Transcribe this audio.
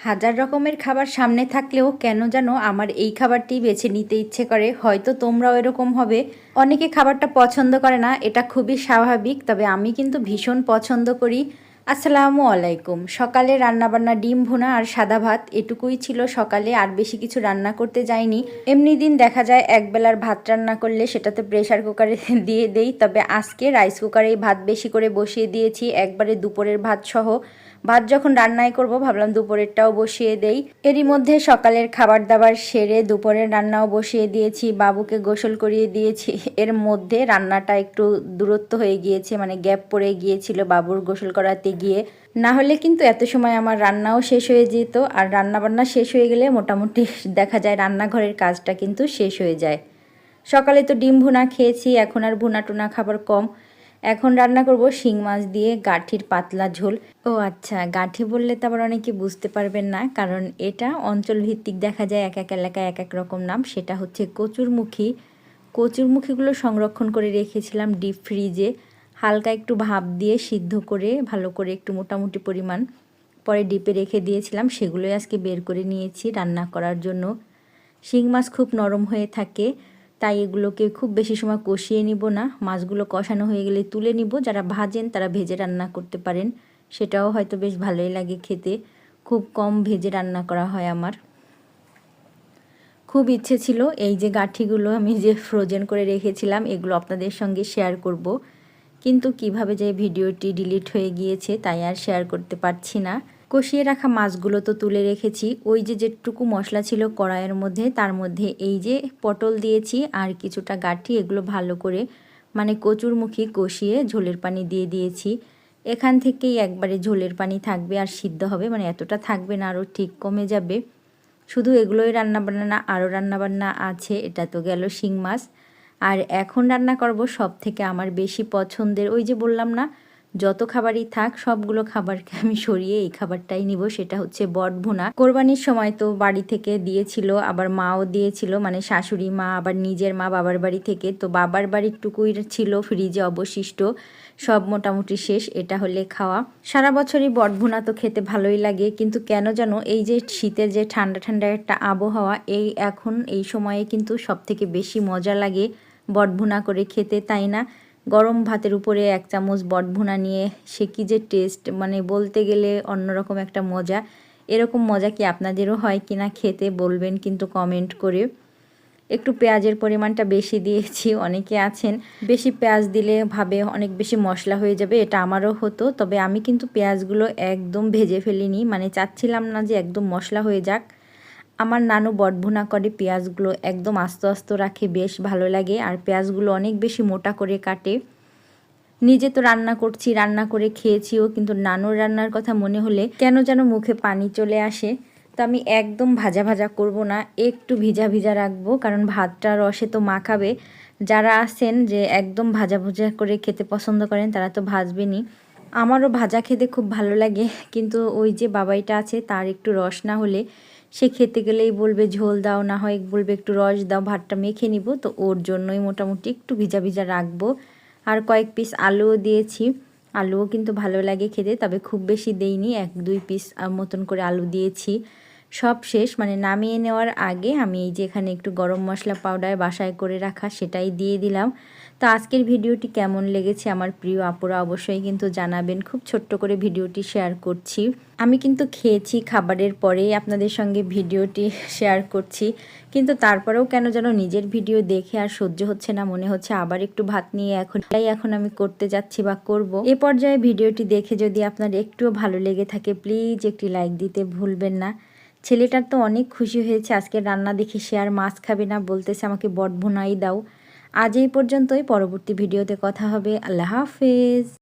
হাজার রকমের খাবার সামনে থাকলেও কেন যেন আমার এই খাবারটি বেছে নিতে ইচ্ছে করে? হয়তো তোমরাও এরকম হবে। অনেকে খাবারটা পছন্দ করে না, এটা খুবই স্বাভাবিক, তবে আমি কিন্তু ভীষণ পছন্দ করি। আসসালামু আলাইকুম। সকালে রান্নাবান্না ডিম ভুনা আর সাদা ভাত, এটুকুই ছিল সকালে, আর বেশি কিছু রান্না করতে যাইনি। এমনি দিন দেখা যায় একবেলার ভাত রান্না করলে সেটাতে প্রেশার কুকারে দিয়ে দেই, তবে আজকে রাইস কুকারেই ভাত বেশি করে বসিয়ে দিয়েছি, একবারে দুপুরের ভাত সহ ভাত যখন রান্নাই করব, ভাবলাম দুপুরেরটাও বসিয়ে দেই। এরই মধ্যে সকালের খাবার দাবার সেরে দুপুরের রান্নাও বসিয়ে দিয়েছি, বাবুকে গোসল করিয়ে দিয়েছি। এর মধ্যে রান্নাটা একটু দূরত্ব হয়ে গিয়েছে মানে গ্যাপ পড়ে গিয়েছিল বাবুর গোসল করাতে গিয়ে। না হলে কিন্তু এত সময় আমার রান্নাও শেষ হয়ে যেত, আর রান্না বান্না শেষ হয়ে গেলে মোটামুটি দেখা যায় রান্নাঘরের কাজটা কিন্তু শেষ হয়ে যায়। সকালে তো ডিম ভুনা খেয়েছি, এখন আর ভুনা টুনা খাবার কম। এখন রান্না করব শিং মাছ দিয়ে গাঠির পাতলা ঝোল। ও আচ্ছা গাঠি বললে তো আবার অনেকে বুঝতে পারবেন না, কারণ এটা অঞ্চল ভিত্তিক দেখা যায় এক এক এলাকায় এক এক রকম নাম। সেটা হচ্ছে কচুরমুখী। কচুরমুখীগুলো সংরক্ষণ করে রেখেছিলাম ডিপ ফ্রিজে। হালকা একটু ভাপ দিয়ে সিদ্ধ করে, ভালো করে একটু মোটামুটি পরিমাণ পরে ডিপে রেখে দিয়েছিলাম। সেগুলোই আজকে বের করে নিয়েছি রান্না করার জন্য। শিং মাছ খুব নরম হয়ে থাকে। তাই এগুলোকে খুব বেশি সময় কষিয়ে নিব না। মাছগুলো কষানো হয়ে গেলে তুলে নিব। যারা ভাজেন তারা ভেজে রান্না করতে পারেন। সেটাও হয়তো বেশ ভালোই লাগে খেতে। খুব কম ভেজে রান্না করা হয় আমার। খুব ইচ্ছে ছিল এই যে গাঠিগুলো আমি যে ফ্রোজেন করে রেখেছিলাম, এগুলো আপনাদের সঙ্গে শেয়ার করব। কিন্তু কীভাবে যে ভিডিওটি ডিলিট হয়ে গিয়েছে, তাই আর শেয়ার করতে পারছি না। কষিয়ে রাখা মাছগুলো তো তুলে রেখেছি। ওই যে যেটুকু মশলা ছিল কড়াইয়ের মধ্যে, তার মধ্যে এই যে পটল দিয়েছি আর কিছুটা গাঠি, এগুলো ভালো করে মানে কচুরমুখী কষিয়ে ঝোলের পানি দিয়ে দিয়েছি। এখান থেকেই একবারে ঝোলের পানি থাকবে আর সিদ্ধ হবে মানে এতটা থাকবে না, আরও ঠিক কমে যাবে। শুধু এগুলোই রান্নাবান্না না আরও রান্নাবান্না আছে, এটা তো গেল শিং মাছ। আর এখন রান্না করব সব থেকে আমার বেশি পছন্দের, ওই যে বললাম না যত খাবারই থাক, সবগুলো খাবারকে আমি সরিয়ে এই খাবারটাই নিব, সেটা হচ্ছে বট ভুনা। কোরবানির সময় তো বাড়ি থেকে দিয়েছিল, আবার মাও দিয়েছিল মানে শাশুড়ি মা, আবার নিজের মা বাবার বাড়ি থেকে। তো বাবার বাড়ির টুকুই ছিল ফ্রিজে অবশিষ্ট, সব মোটামুটি শেষ, এটা হলে খাওয়া। সারা বছরই বটভুনা তো খেতে ভালোই লাগে, কিন্তু কেন যেন এই যে শীতের যে ঠান্ডা ঠান্ডা একটা আবহাওয়া, এই এখন এই সময়ে কিন্তু সব থেকে বেশি মজা লাগে বটভুনা করে খেতে, তাই না? গরম ভাতের উপরে এক চামচ বটভুনা নিয়ে, সে কী যে টেস্ট মানে বলতে গেলে অন্যরকম একটা মজা। এরকম মজা কি আপনাদেরও হয় কি না খেতে বলবেন কিন্তু কমেন্ট করে। একটু পেঁয়াজের পরিমাণটা বেশি দিয়েছি, অনেকে আছেন। বেশি পেঁয়াজ দিলে ভাবে অনেক বেশি মশলা হয়ে যাবে, এটা আমারও হতো। তবে আমি কিন্তু পেঁয়াজগুলো একদম ভেজে ফেলিনি মানে চাচ্ছিলাম না যে একদম মশলা হয়ে যাক। আমার নানু বটভুনা করে পেঁয়াজগুলো একদম আস্তে আস্তে রাখে, বেশ ভালো লাগে। আর পেঁয়াজগুলো অনেক বেশি মোটা করে কাটে। নিজে তো রান্না করছি, রান্না করে খেয়েছিও, কিন্তু নানুর রান্নার কথা মনে হলে কেন যেন মুখে পানি চলে আসে। তো আমি একদম ভাজা ভাজা করব না, একটু ভিজা ভিজা রাখব, কারণ ভাতটা রসে তো মাখাবে। যারা আছেন যে একদম ভাজা ভুজা করে খেতে পছন্দ করেন, তারা তো ভাজবেনই। আমারও ভাজা খেতে খুব ভালো লাগে, কিন্তু ওই যে বাবাইটা আছে, তার একটু রস না হলে সে খেতে গেলেই বলবে, ঝোল দাও, না হয় বলবে একটু রস দাও, ভাতটা মেখে নিব। তো ওর জন্যই মোটামুটি একটু ভিজা ভিজা রাখব। আর কয়েক পিস আলুও দিয়েছি। আলুও কিন্তু ভালো লাগে খেতে, তবে খুব বেশি দেইনি। এক, দুই পিস মতন করে আলু দিয়েছি। সব শেষ মানে নামিয়ে নেওয়ার আগে আমি এই যে এখানে একটু গরম মশলা পাউডার বাসায় করে রাখা সেটাই দিয়ে দিলাম। তো আজকের ভিডিওটি কেমন লেগেছে আমার প্রিয় আপুরা অবশ্যই কিন্তু জানাবেন। খুব ছোট্ট করে ভিডিওটি শেয়ার করছি। আমি কিন্তু খেয়েছি খাবারের পরেই আপনাদের সঙ্গে ভিডিওটি শেয়ার করছি। কিন্তু তারপরেও কেন যেন নিজের ভিডিও দেখে আর সহ্য হচ্ছে না, মনে হচ্ছে আবার একটু ভাত নিয়ে এখন তাই এখন আমি করতে যাচ্ছি বা করব। এ পর্যায়ে ভিডিওটি দেখে যদি আপনার একটুও ভালো লেগে থাকে প্লিজ একটি লাইক দিতে ভুলবেন না। ছেলেটার তো অনেক খুশি হয়েছে, আজকে রান্না দেখে সে আর মাছ খাবে না বলতেছে, আমাকে বট ভুনাই দাও। আজ এই পর্যন্তই পরবর্তী ভিডিওতে কথা হবে। আল্লাহ হাফেজ।